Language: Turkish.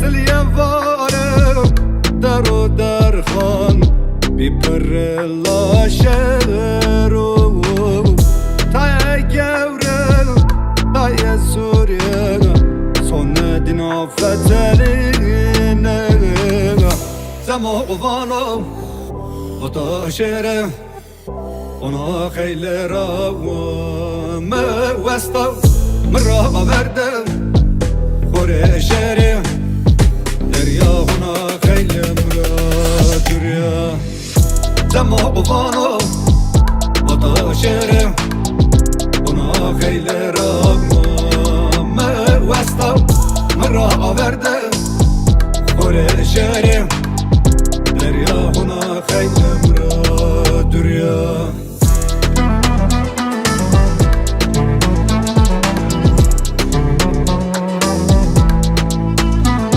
سلیه واره در و در خان بی پر لاشه رو تای گوره تای سوریه سونه دین آفتلینه زما قوانا و تا شیره ona خیلی را وستا من را آورده خوره شهری Samo bubano Ata şerem Buna heyle rağma Me vesta Mera averde. Kore şerem Derya buna heyle